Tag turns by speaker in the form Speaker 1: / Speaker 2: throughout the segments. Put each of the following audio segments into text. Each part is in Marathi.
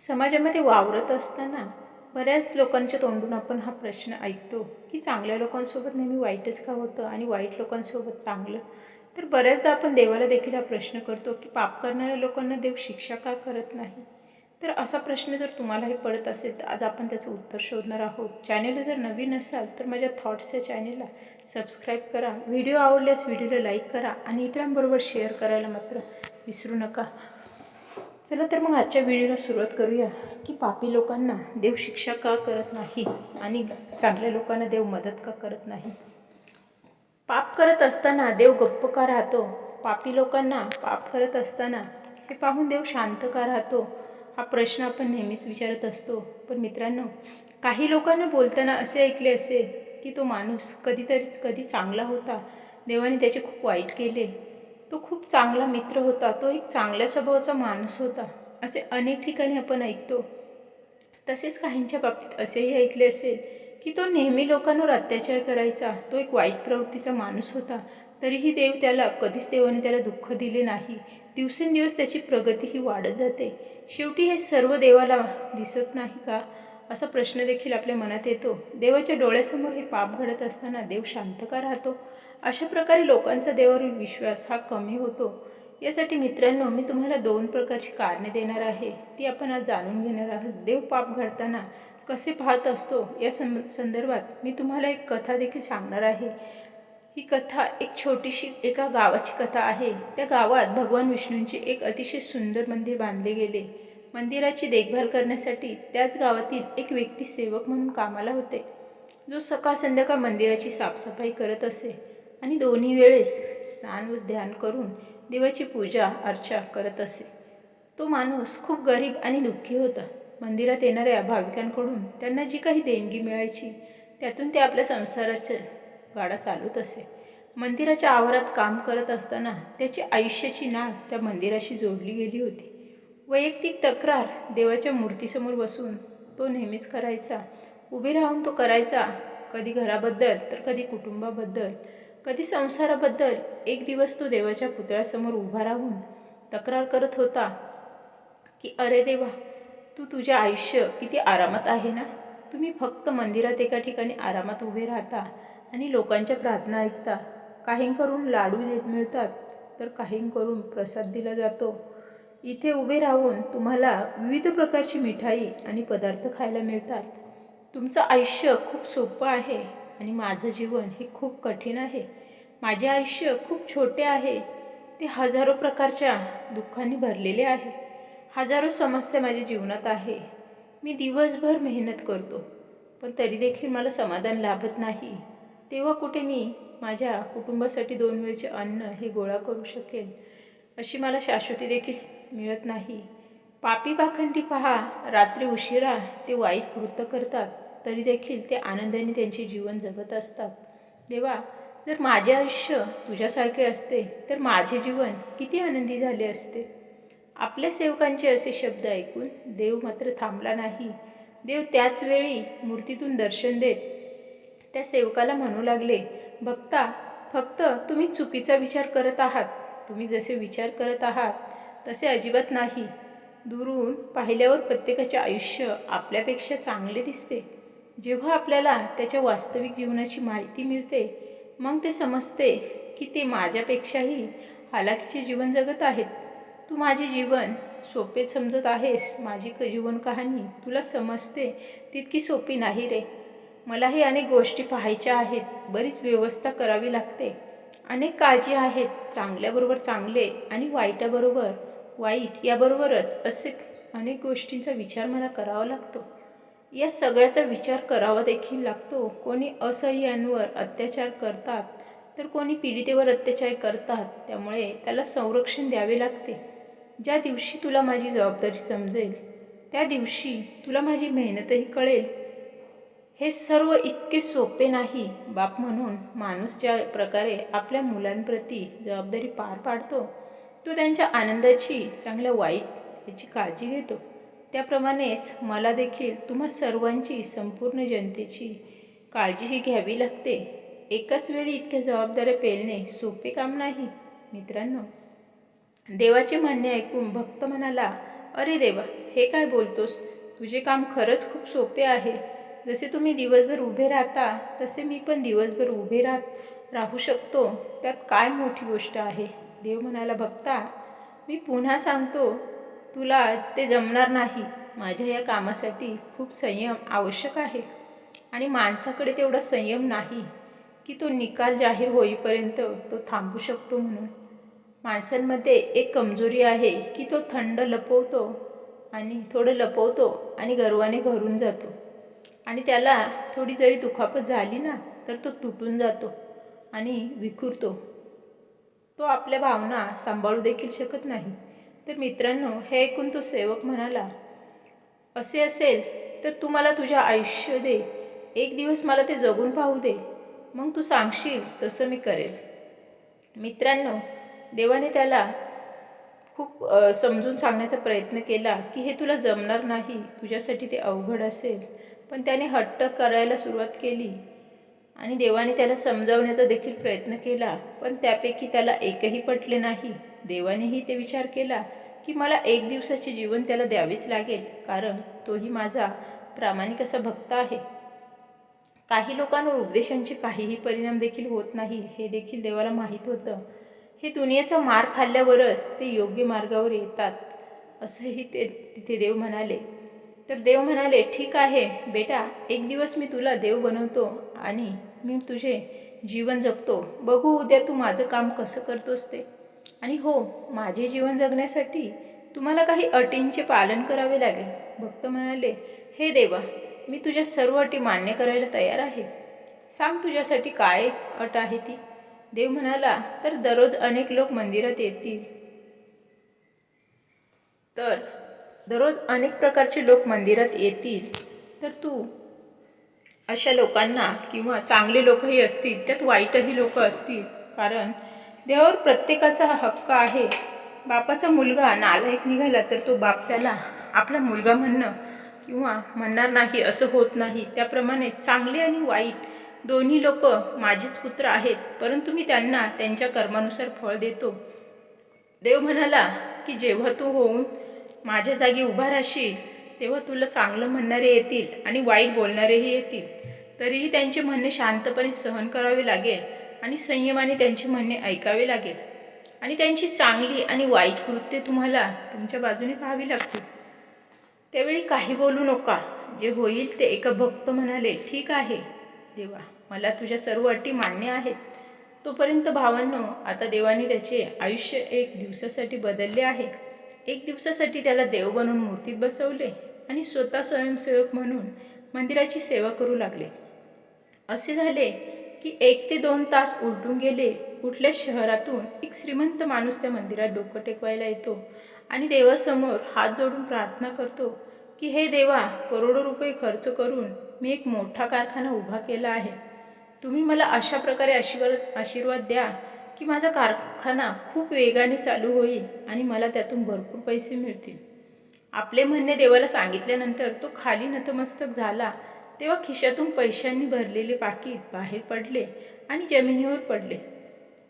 Speaker 1: समाजामध्ये वावरत असताना बऱ्याच लोकांच्या तोंडून आपण हा प्रश्न ऐकतो की चांगल्या लोकांसोबत नेहमी वाईटच का होतं आणि वाईट लोकांसोबत चांगलं? तर बऱ्याचदा आपण देवाला देखील हा प्रश्न करतो की पाप करणाऱ्या लोकांना देव शिक्षा का करत नाही? तर असा प्रश्न जर तुम्हालाही पडत असेल तर आज आपण त्याचं उत्तर शोधणार आहोत. चॅनल जर नवीन असाल तर माझ्या थॉट्स या चॅनलला सबस्क्राईब करा. व्हिडिओ आवडल्यास व्हिडिओला लाईक करा आणि इतरांबरोबर शेअर करायला मात्र विसरू नका. चला तर मग आजच्या व्हिडिओला सुरुवात करूया की पापी लोकांना देव शिक्षा का करत नाही आणि चांगल्या लोकांना देव मदत का करत नाही? पाप करत असताना देव गप्प का राहतो? पापी लोकांना पाप करत असताना हे पाहून देव शांत का राहतो? हा प्रश्न आपण नेहमीच विचारत असतो. पण मित्रांनो काही लोकांना बोलताना असे ऐकले असेल की तो माणूस कधीतरी कधी चांगला होता. देवाने त्याचे खूप वाईट केले. तो खूप चांगला मित्र होता. तो एक चांगल्या स्वभावाचा माणूस होता. असे अनेक ठिकाणी आपण ऐकतो. तसेच काहींच्या बाबतीत असेही ऐकले असेल की तो नेहमी लोकांवर अत्याचार करायचा. तो एक वाईट प्रवृत्तीचा माणूस होता. तरीही देव त्याला कधीच देवाने त्याला दुःख दिले नाही. दिवसेंदिवस त्याची प्रगती ही वाढत जाते. शेवटी हे सर्व देवाला दिसत नाही का? असा प्रश्न देखील आपल्या मनात येतो. देवाच्या डोळ्यासमोर हे पाप घडत असताना देव शांत का राहतो. अशा प्रकारे लोकांचा देवावरील विश्वास हा कमी होतो. यासाठी मित्रांनो मी तुम्हाला दोन प्रकारची कारणे देणार आहे. ती आपण आज जाणून घेणार आहोत. देव पाप घडताना कसे पाहत असतो या सं संदर्भात मी तुम्हाला एक कथा देखील सांगणार आहे. ही कथा एक छोटीशी एका गावाची कथा आहे. त्या गावात भगवान विष्णूंचे एक अतिशय सुंदर मंदिर बांधले गेले. मंदिराची देखभाल करण्यासाठी त्याच गावातील एक व्यक्ती सेवक म्हणून कामाला होते. जो सकाळ संध्याकाळ मंदिराची साफसफाई करत असे. आणि दोन्ही वेळेस स्नान व ध्यान करून देवाची पूजा अर्चा करत असे. तो माणूस खूप गरीब आणि दुःखी होता. मंदिरात येणाऱ्या भाविकांकडून त्यांना जी काही देणगी मिळायची त्यातून ते आपल्या संसाराचे गाडा चालवत असे. मंदिराच्या आवारात काम करत असताना त्याची आयुष्याची नाळ त्या मंदिराशी जोडली गेली होती. वैयक्तिक तक्रार देवाच्या मूर्तीसमोर बसून तो नेहमीच करायचा. उभे राहून तो करायचा. कधी घराबद्दल तर कधी कुटुंबाबद्दल. कधी संसाराबद्दल एक दिवस तो देवाच्या पुतळ्यासमोर उभा राहून तक्रार करत होता की अरे देवा तू तुझे आयुष्य किती आरामात आहे ना? तुम्ही फक्त मंदिरात एका ठिकाणी आरामात उभे राहता आणि लोकांच्या प्रार्थना ऐकता. काहींकडून लाडू देत मिळतात तर काहींकडून प्रसाद दिला जातो. इथे उभे राहून तुम्हाला विविध प्रकारची मिठाई आणि पदार्थ खायला मिळतात. तुमचं आयुष्य खूप सोपं आहे. आणि माझं जीवन हे खूप कठीण आहे. माझे आयुष्य खूप छोटे आहे. ते हजारो प्रकारच्या दुःखांनी भरलेले आहे. हजारो समस्या माझ्या जीवनात आहे. मी दिवसभर मेहनत करतो पण तरी देखील मला समाधान लाभत नाही. तेव्हा कुठे मी माझ्या कुटुंबासाठी दोन वेळचे अन्न हे गोळा करू शकेल अशी मला शाश्वती देखील मिळत नाही. पापी पाखंडी पहा रात्री उशिरा ते वाईट कृत्य करतात. तरी देखील ते आनंदाने त्यांचे जीवन जगत असतात. देवा जर माझे आयुष्य तुझ्यासारखे असते तर माझे जीवन किती आनंदी झाले असते. आपल्या सेवकांचे असे शब्द ऐकून देव मात्र थांबला नाही. देव त्याच वेळी मूर्तीतून दर्शन देत त्या सेवकाला म्हणू लागले भक्ता फक्त तुम्ही चुकीचा विचार करत आहात. तुम्ही जसे विचार करत आहात तसे अजिबात नाही. दुरून पाहिल्यावर प्रत्येकाचे आयुष्य आपल्यापेक्षा चांगले दिसते. जेव्हा आपल्याला त्याच्या वास्तविक जीवनाची माहिती मिळते मग ते समजते की ते माझ्यापेक्षाही हालाकीचे जीवन जगत आहेत. तू माझे जीवन सोपे समजत आहेस माझी क जीवन कहाणी तुला समजते तितकी सोपी नाही रे. मलाही अनेक गोष्टी पाहायच्या आहेत बरीच व्यवस्था करावी लागते. अनेक काळजी आहेत चांगल्याबरोबर चांगले आणि वाईटाबरोबर वाईट याबरोबरच असे अनेक गोष्टींचा विचार मला करावा लागतो. या सगळ्याचा विचार करावा देखील लागतो. कोणी असह्यांवर अत्याचार करतात तर कोणी पीडितेवर अत्याचार करतात त्यामुळे त्याला संरक्षण द्यावे लागते. ज्या दिवशी तुला माझी जबाबदारी समजेल त्या दिवशी तुला माझी मेहनतही कळेल. हे सर्व इतके सोपे नाही बाप म्हणून माणूस ज्या प्रकारे आपल्या मुलांप्रती जबाबदारी पार पाडतो तो त्यांच्या आनंदाची चांगल्या वाईट याची काळजी घेतो. त्याप्रमाणेच मला देखील तुम्हा सर्वांची संपूर्ण जनतेची काळजीही घ्यावी लागते. एकाच वेळी इतक्या जबाबदाऱ्या पेलणे सोपे काम नाही मित्रांनो. देवाचे म्हणणे ऐकून भक्त म्हणाला अरे देवा हे काय बोलतोस? तुझे काम खरंच खूप सोपे आहे. जसे तुम्ही दिवसभर उभे राहता तसे मी पण दिवसभर उभे राहत राहू शकतो. त्यात काय मोठी गोष्ट आहे? देव म्हणाला भक्ता मी पुन्हा सांगतो तुला ते जमणार नाही. माझ्या या कामासाठी खूप संयम आवश्यक आहे. आणि माणसाकडे तेवढा संयम नाही की तो निकाल जाहीर होईपर्यंत तो थांबू शकतो म्हणून. माणसांमध्ये एक कमजोरी आहे की तो थंड लपवतो आणि थोडं लपवतो आणि गर्वाने भरून जातो. आणि त्याला थोडी जरी दुखापत झाली ना तर तो तुटून जातो आणि विखुरतो. तो आपल्या भावना सांभाळू देखील शकत नाही. तर मित्रांनो हे ऐकून तो सेवक म्हणाला असे असेल तर तू मला तुझ्या आयुष्य दे. एक दिवस मला ते जगून पाहू दे. मग तू सांगशील तसं मी करेल. मित्रांनो देवाने त्याला खूप समजून सांगण्याचा प्रयत्न केला की हे तुला जमणार नाही तुझ्यासाठी ते अवघड असेल. पण त्याने हट्ट करायला सुरुवात केली आणि देवाने त्याला समजावण्याचा देखील प्रयत्न केला. पण त्यापैकी त्याला एकही पटले नाही. देवानेही ते विचार केला की मला एक दिवसाचे जीवन त्याला द्यावेच लागेल कारण तोही माझा प्रामाणिक असा भक्त आहे. काही लोकांवर उपदेशांचे काहीही परिणाम देखील होत नाही हे देखील देवाला माहीत होतं. हे दुनियेचा मार खाल्ल्यावरच ते योग्य मार्गावर येतात असंही ते तिथे देव म्हणाले. तर देव म्हणाले ठीक आहे बेटा एक दिवस मी तुला देव बनवतो आणि मी तुझे जीवन जगतो बघू उद्या तू माझं काम कसं करतोस ते. आणि हो माझे जीवन जगण्यासाठी तुम्हाला काही अटींचे पालन करावे लागेल. भक्त म्हणाले हे देवा मी तुझ्या सर्व अटी मान्य करायला तयार आहे. सांग तुझ्यासाठी काय अट आहे ती? देव म्हणाला तर दररोज अनेक लोक मंदिरात येतील. तर दररोज अनेक प्रकारचे लोक मंदिरात येतील. तर तू अशा लोकांना किंवा चांगले लोकही असतील त्यात वाईटही लोक असतील. कारण देवावर प्रत्येकाचा हा हक्क आहे. बापाचा मुलगा नालायक निघाला तर तो बाप त्याला आपला मुलगा म्हणणं किंवा म्हणणार नाही असं होत नाही. त्याप्रमाणे चांगले आणि वाईट दोन्ही लोक माझेच पुत्र आहेत. परंतु मी त्यांना त्यांच्या कर्मानुसार फळ देतो. देव म्हणाला की जेव्हा तू होऊन माझ्या जागी उभा राहशील तेव्हा तुला चांगलं म्हणणारे येतील आणि वाईट बोलणारेही येतील. तरीही त्यांचे म्हणणे शांतपणे सहन करावे लागेल. आणि संयमाने त्यांचे म्हणणे ऐकावे लागेल. आणि त्यांची चांगली आणि वाईट कृत्य तुम्हाला तुमच्या बाजूने पाहावी लागतील. त्यावेळी काही बोलू नका. जे होईल ते एका भक्त म्हणाले ठीक आहे. देवा मला तुझ्या सर्व अटी मान्य आहेत. तोपर्यंत भावांनो आता देवाने त्याचे आयुष्य एक दिवसासाठी बदलले आहे. एक दिवसासाठी त्याला देव बनवून मूर्तीत बसवले आणि स्वतः स्वयंसेवक म्हणून मंदिराची सेवा करू लागले. असे झाले की एक ते दोन तास उलटून गेले कुठल्या शहरातून एक श्रीमंत माणूस त्या मंदिरात डोकं टेकवायला येतो आणि देवासमोर हात जोडून प्रार्थना करतो की हे देवा करोडो रुपये खर्च करून मी एक मोठा कारखाना उभा केला आहे. तुम्ही मला अशा प्रकारे आशीर्वाद आशीर्वाद द्या की माझा कारखाना खूप वेगाने चालू होईल आणि मला त्यातून भरपूर पैसे मिळतील. आपले म्हणणे देवाला सांगितल्यानंतर तो खाली नतमस्तक झाला तेव्हा खिशातून पैशांनी भरलेले पाकीट बाहेर पडले आणि जमिनीवर पडले.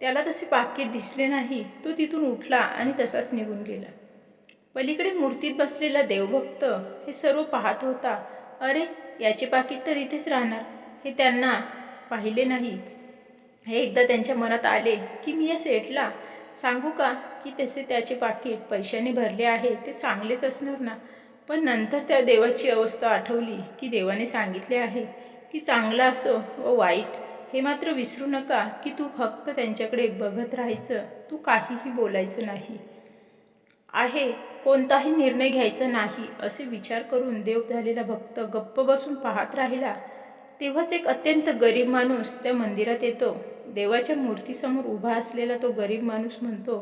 Speaker 1: त्याला तसे पाकीट दिसले नाही. तो तिथून उठला आणि तसाच निघून गेला. पलीकडे मूर्तीत बसलेला देवभक्त हे सर्व पाहत होता अरे याचे पाकीट तर इथेच राहणार. हे त्यांना पाहिले नाही. हे एकदा त्यांच्या मनात आले की मी या सेठला सांगू का की तसे त्याचे पाकीट पैशाने भरले आहे ते चांगलेच असणार ना? पण नंतर त्या देवाची अवस्था आठवली की देवाने सांगितले आहे की चांगला असो व वाईट हे मात्र विसरू नका की तू फक्त त्यांच्याकडे बघत राहायचं तू काहीही बोलायचं नाही. आहे कोणताही निर्णय घ्यायचा नाही असे विचार करून देव झालेला भक्त गप्प बसून पाहत राहिला. तेव्हाच एक अत्यंत गरीब माणूस त्या मंदिरात येतो. देवाच्या मूर्तीसमोर उभा असलेला तो गरीब माणूस म्हणतो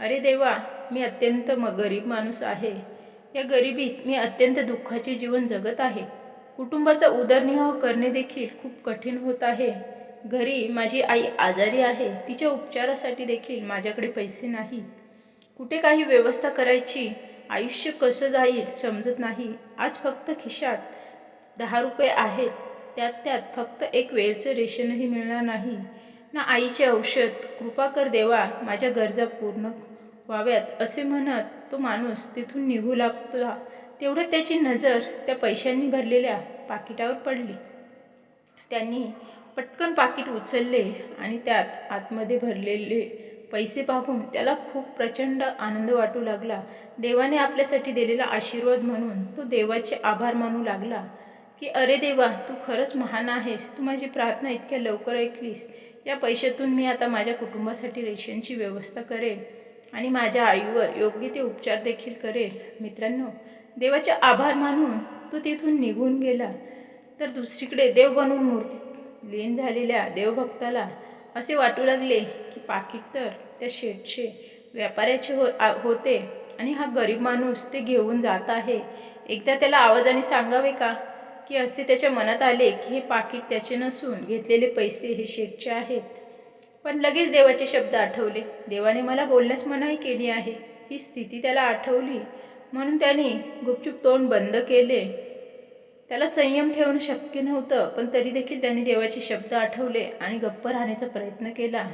Speaker 1: अरे देवा मी अत्यंत म गरीब माणूस आहे. या गरिबीत मी अत्यंत दुःखाचे जीवन जगत आहे. कुटुंबाचा उदरनिर्वाह करणे देखील खूप कठीण होत आहे. घरी माझी आई आजारी आहे. तिच्या उपचारासाठी देखील माझ्याकडे पैसे नाहीत. कुठे काही व्यवस्था करायची आयुष्य कसं जाईल समजत नाही. आज फक्त खिशात दहा रुपये आहेत. त्यात त्यात फक्त एक वेळचं रेशनही मिळणार नाही. ना आईचे औषध कृपा कर देवा माझ्या गरजा पूर्ण व्हाव्यात असे म्हणत तो माणूस तिथून निघू लागला. तेवढं त्याची नजर त्या पैशांनी भरलेल्या पाकिटावर पडली. त्यांनी पटकन पाकिट उचलले आणि त्यात आतमध्ये भरलेले पैसे पाहून त्याला खूप प्रचंड आनंद वाटू लागला. देवाने आपल्यासाठी दिलेला आशीर्वाद म्हणून तो देवाचे आभार मानू लागला की अरे देवा तू खरंच महान आहेस. तू माझी प्रार्थना इतक्या लवकर ऐकलीस. या पैशातून मी आता माझ्या कुटुंबासाठी रेशनची व्यवस्था करेन. आणि माझ्या आईवर योग्य ते उपचार देखील करेल. मित्रांनो देवाचे आभार मानून तो तिथून निघून गेला. तर दुसरीकडे देव बनून मूर्ती लीन झालेल्या देवभक्ताला असे वाटू लागले की पाकिट तर त्या शेठचे व्यापाऱ्याचे हो होते आणि हा गरीब माणूस ते घेऊन जात आहे. एकदा त्याला आवाजाने सांगावे का? की असे त्याच्या मनात आले की हे पाकिट त्याचे नसून घेतलेले पैसे हे शेठचे आहेत. पण लगेच देवाचे शब्द आठवले. देवाने मला बोलण्यास मनाई केली आहे. ही स्थिती त्याला आठवली. म्हणून त्याने गुपचूप तोंड बंद केले. त्याला संयम ठेवणं शक्य नव्हतं पण तरी देखील त्याने देवाचे शब्द आठवले आणि गप्प राहण्याचा प्रयत्न केला.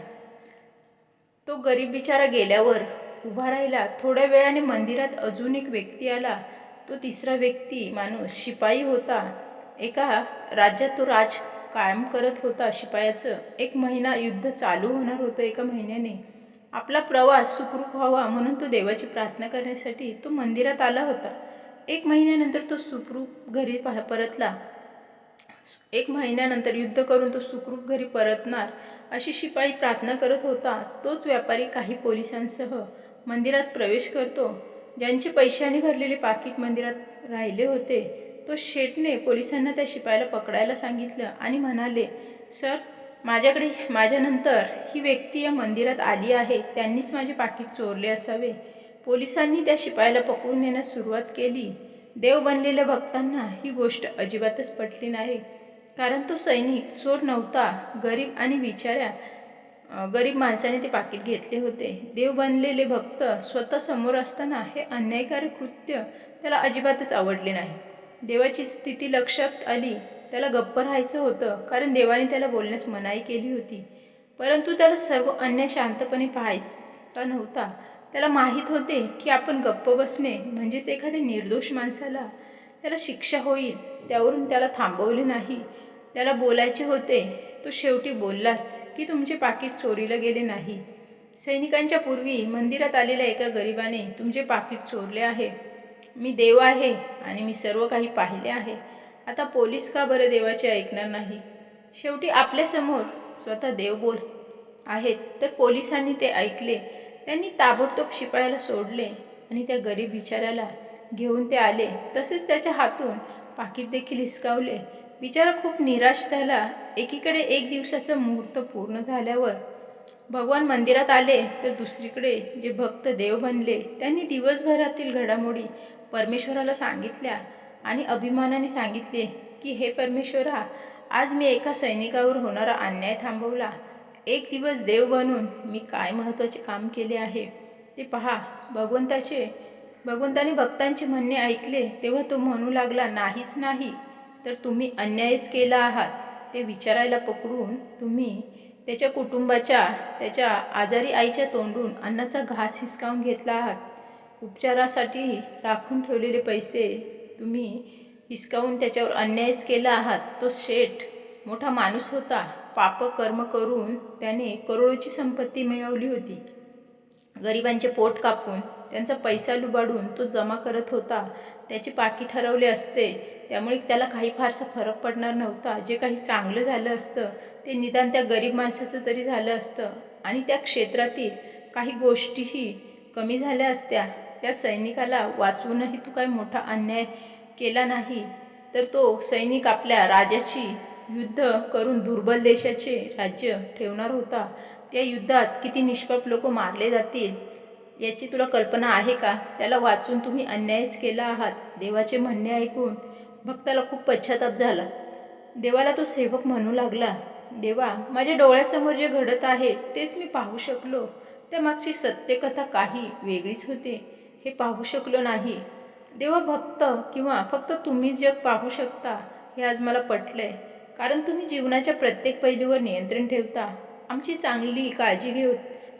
Speaker 1: तो गरीब बिचारा गेल्यावर उभा राहिला. थोड्या वेळाने मंदिरात अजून एक व्यक्ती आला. तो तिसरा व्यक्ती माणूस शिपाई होता. एका राज्यात तो राज कायम करत होता शिपायाचं. एक महिना युद्ध चालू होणार होतं एका महिन्याने. आपला प्रवास सुखरूप व्हावा म्हणून तो देवाची प्रार्थना करण्यासाठी तो मंदिरात आला होता. एक महिन्यानंतर तो सुखरूप घरी पा परतला. एक महिन्यानंतर युद्ध करून तो सुखरूप घरी परतणार अशी शिपाई प्रार्थना करत होता. तोच व्यापारी काही पोलिसांसह मंदिरात प्रवेश करतो. ज्यांचे पैशाने भरलेले पाकिट मंदिरात राहिले होते. तो शेठने पोलिसांना त्या शिपायाला पकडायला सांगितलं आणि म्हणाले सर माझ्याकडे माझ्यानंतर ही व्यक्ती या मंदिरात आली आहे. त्यांनीच माझे पाकिट चोरले असावे. पोलिसांनी त्या शिपायाला पकडून नेण्यास सुरुवात केली. देव बनलेल्या भक्तांना ही गोष्ट अजिबातच पटली नाही. कारण तो सैनिक चोर नव्हता. गरीब आणि विचाऱ्या गरीब माणसाने ते पाकिट घेतले होते. देव बनलेले भक्त स्वतः समोर असताना हे अन्यायकारक कृत्य त्याला अजिबातच आवडले नाही. देवाची स्थिती लक्षात आली. त्याला गप्प राहायचं होतं कारण देवाने त्याला बोलण्यास मनाई केली होती. परंतु त्याला सर्व अन्याय शांतपणे पाहायचा नव्हता. त्याला माहीत होते की आपण गप्प बसणे म्हणजेच एखाद्या निर्दोष माणसाला त्याला शिक्षा होईल त्यावरून त्याला थांबवले नाही. त्याला बोलायचे होते तो शेवटी बोललाच की तुमचे पाकिट चोरीला गेले नाही. सैनिकांच्या पूर्वी मंदिरात आलेल्या एका गरिबाने तुमचे पाकिट चोरले आहे. मी देव आहे आणि मी सर्व काही पाहिले आहे. आता पोलीस का बरं देवाचे ऐकणार नाही? शेवटी आपल्यासमोर स्वतः देव बोल. आहेत तर पोलिसांनी ते ऐकले. त्यांनी ताबडतोब शिपायाला सोडले आणि त्या गरीब बिचाऱ्याला घेऊन ते आले. तसेच त्याच्या हातून पाकिट देखील हिसकावले. बिचारा खूप निराश झाला. एकीकडे एक दिवसाचा मुहूर्त पूर्ण झाल्यावर भगवान मंदिरात आले तर दुसरीकडे जे भक्त देव बनले त्यांनी दिवसभरातील घडामोडी परमेश्वराला सांगितल्या आणि अभिमानाने सांगितले की हे परमेश्वरा आज मी एका सैनिकावर होणारा अन्याय थांबवला. एक दिवस देव बनून मी काय महत्त्वाचे काम केले आहे ते पहा. भगवंताचे भगवंताने भक्तांचे म्हणणे ऐकले तेव्हा तो म्हणू लागला नाहीच नाही. तर तुम्ही अन्यायच केला आहात. ते विचारायला पकडून तुम्ही त्याच्या कुटुंबाच्या त्याच्या आजारी आईच्या तोंडून अन्नाचा घास हिसकावून घेतला आहात. उपचारासाठी राखून ठेवलेले पैसे तुम्ही हिसकावून त्याच्यावर अन्यायच केला आहात. तो शेठ मोठा माणूस होता. पाप कर्म करून त्याने करोडोची संपत्ती मिळवली होती. गरिबांचे पोट कापून त्यांचा पैसा लुबाडून तो जमा करत होता. त्याचे पाकी ठरवले असते. त्यामुळे त्याला काही फारसा फरक पडणार नव्हता. जे काही चांगलं झालं असतं ते निदान त्या गरीब माणसाचं तरी झालं असतं. आणि त्या क्षेत्रातील काही गोष्टीही कमी झाल्या असत्या. त्या सैनिकाला वाचवूनही तू काही मोठा अन्याय केला नाही. तर तो सैनिक आपल्या राजाची युद्ध करून दुर्बल देशाचे राज्य ठेवणार होता. त्या युद्धात किती निष्पाप लोक मारले जातील याची तुला कल्पना आहे का? त्याला वाचून तुम्ही अन्यायच केला आहात. देवाचे म्हणणे ऐकून भक्ताला खूप पश्चाताप झाला. देवाला तो सेवक म्हणू लागला देवा माझ्या डोळ्यासमोर जे घडत आहे तेच मी पाहू शकलो. त्यामागची सत्यकथा काही वेगळीच होते. हे पाहू शकलो नाही. देवा भक्त किंवा फक्त तुम्ही जग पाहू शकता हे आज मला पटलंय. कारण तुम्ही जीवनाच्या प्रत्येक पैलूवर नियंत्रण ठेवता. आमची चांगली काळजी घेऊ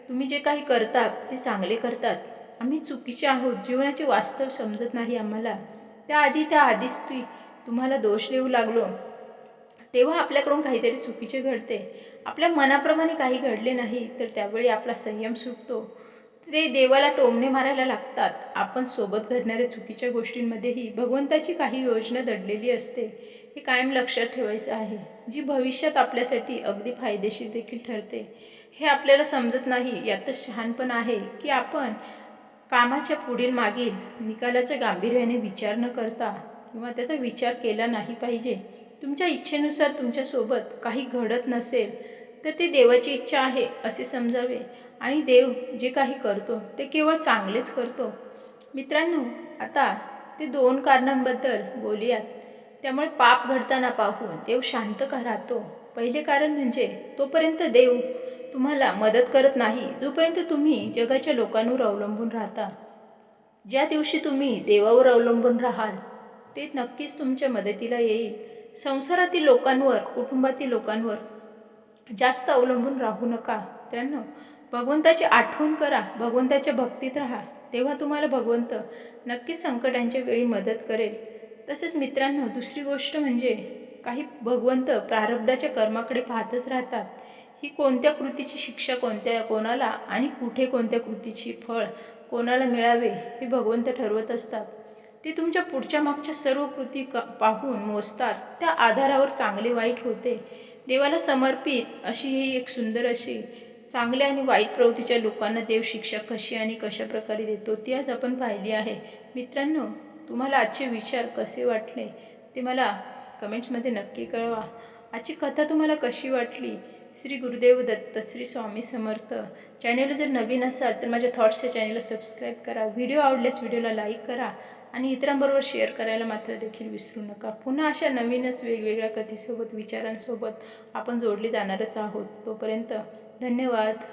Speaker 1: तुम्ही जे काही करता ते चांगले करतात. आम्ही चुकीचे आहोत जीवनाचे वास्तव समजत नाही आम्हाला. त्याआधी त्या आधीच ती तुम्हाला दोष देऊ लागलो. तेव्हा आपल्याकडून काहीतरी चुकीचे घडते. आपल्या मनाप्रमाणे काही घडले नाही तर त्यावेळी आपला संयम सुटतो. ते देवाला टोमणे मारायला लागतात. आपण सोबत घडणाऱ्या चुकीच्या गोष्टींमध्येही भगवंताची काही योजना दडलेली असते हे कायम लक्षात ठेवायचं आहे. जी भविष्यात आपल्यासाठी अगदी फायदेशीर देखील ठरते हे आपल्याला समजत नाही. यातच शहाणपण आहे की आपण कामाच्या पुढील मागील निकालाच्या गांभीर्याने विचार न करता किंवा त्याचा विचार केला नाही पाहिजे तुमच्या इच्छेनुसार तुमच्यासोबत काही घडत नसेल तर ते देवाची इच्छा आहे असे समजावे. आणि देव जे काही करतो ते केवळ चांगलेच करतो. मित्रांनो आता ते दोन कारणांबद्दल बोलूयात. त्यामुळे पाप घडताना पाहून देव शांत का राहतो? पहिले कारण म्हणजे तोपर्यंत देव तुम्हाला मदत करत नाही जोपर्यंत तुम्ही जगाच्या लोकांवर अवलंबून राहता. ज्या दिवशी तुम्ही देवावर अवलंबून राहाल ते नक्कीच तुमच्या मदतीला येईल. संसारातील लोकांवर कुटुंबातील लोकांवर जास्त अवलंबून राहू नका. मित्रांनो भगवंताची आठवण करा भगवंताच्या भक्तीत राहा. तेव्हा तुम्हाला भगवंत नक्कीच संकटांच्या वेळी मदत करेल. तसेच मित्रांनो दुसरी गोष्ट म्हणजे काही भगवंत प्रारब्धाच्या कर्माकडे पाहतच राहतात. ही कोणत्या कृतीची शिक्षा कोणत्या कोणाला आणि कुठे कोणत्या कृतीची फळ कोणाला मिळावे हे भगवंत ठरवत असतात. ते तुमच्या पुढच्या मागच्या सर्व कृती क पाहून मोजतात. त्या आधारावर चांगले वाईट होते. देवाला समर्पित अशी ही एक सुंदर अशी चांगल्या आणि वाईट प्रवृत्तीच्या लोकांना देव शिक्षा कशी आणि कशा प्रकारे देतो ती आज आपण पाहिली आहे. मित्रांनो तुम्हाला आजचे विचार कसे वाटले ते मला कमेंट्समध्ये नक्की कळवा. आजची कथा तुम्हाला कशी वाटली श्री गुरुदेव दत्त श्री स्वामी समर्थ. चॅनेल जर नवीन असाल तर माझ्या थॉट्सच्या चॅनेलला सबस्क्राईब करा. व्हिडिओ आवडल्यास व्हिडिओला लाईक करा आणि इतरांबरोबर शेअर करायला मात्र देखील विसरू नका. पुन्हा अशा नवीनच वेगवेगळ्या कथेसोबत विचारांसोबत आपण जोडले जाणारच आहोत. तोपर्यंत धन्यवाद.